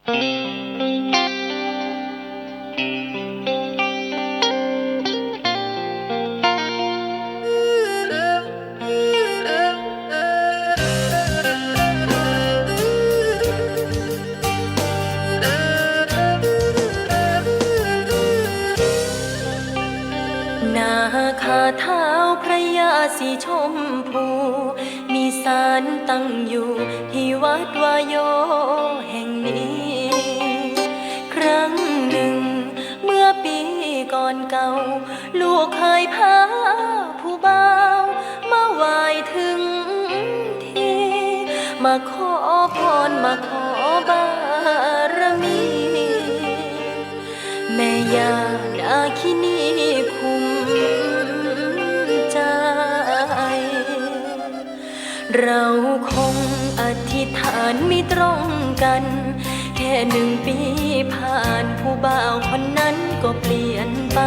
นาคาเท้าพระยาสีชมพู มีสารตั้งอยู่ที่วัดวายโย อนเก่า ลูกเคยพาผู้บ่าวมาไหว้ถึงทีมาขอพรมาขอบารมี แม่ยานาคินีคุมใจ เราคงอธิษฐานไม่ตรงกัน หนึ่งปีผ่านผู้บ่าวคนนั้นก็เปลี่ยนไป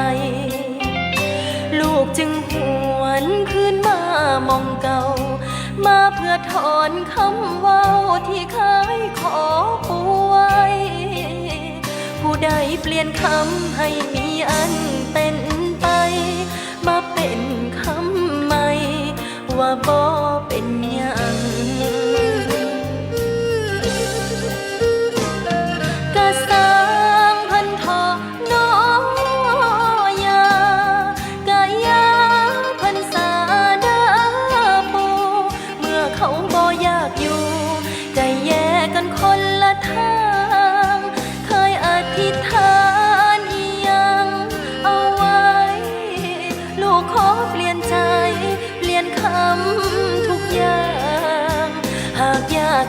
ลูกจึงหวนคืนมามองเก่า มาเพื่อถอนคำว้าที่เคยขอป่วย ผู้ใดเปลี่ยนคำให้มีอันเป็นไป มาเป็นคำใหม่ ว่าบ่เป็นยัง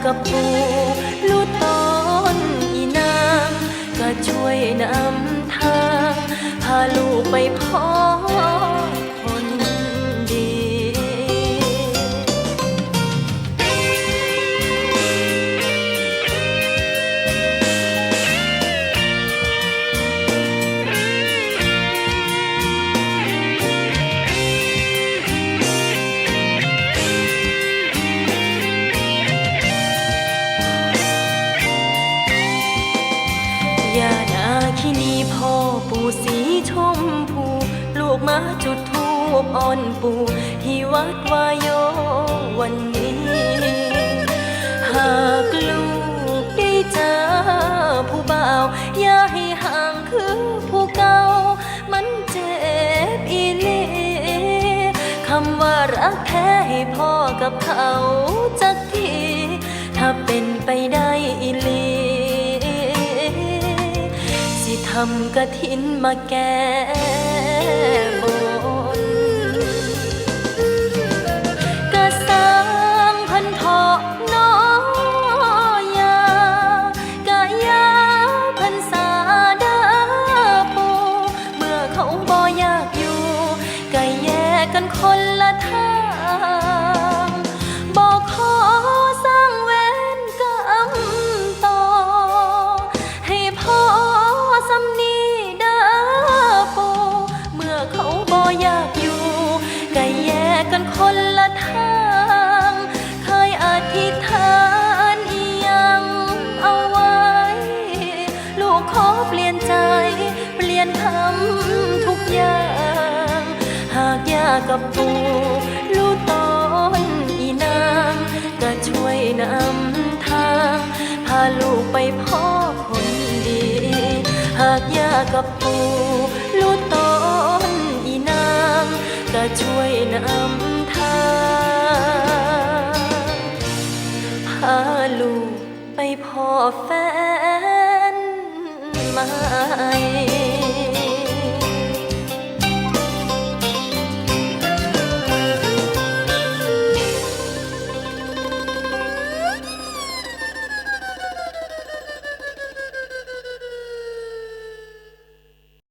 กับปูลูกตอนอีนางก็ช่วยนำทาง พาลูกไปพอ สีชมพู ลูกมาจุดทูบอ่อนปู่ที่วัดวายโยวันนี้ หากลูกได้เจอผู้บ่าว อย่าให้ห่างคือผู้เก่า มันเจ็บอีหลีคำว่ารักแท้ให้พ่อกับเขาจักที ถ้าเป็นไปได้อีลี ทำกระทินมาแก้บนกระสร้างพันทอน้อยากะยาพันสาดาปูเมื่อเขาบ่อยากอยู่กะแยกกันคน กันคนละทาง เคยอธิษฐานอีหยังเอาไว้ ลูกขอเปลี่ยนใจ เปลี่ยนคำทุกอย่าง หากยากกับปูลูกตอนอีนางก็ช่วยนำทาง พาลูกไปพ่อคนดี หากยากกับปู หมาย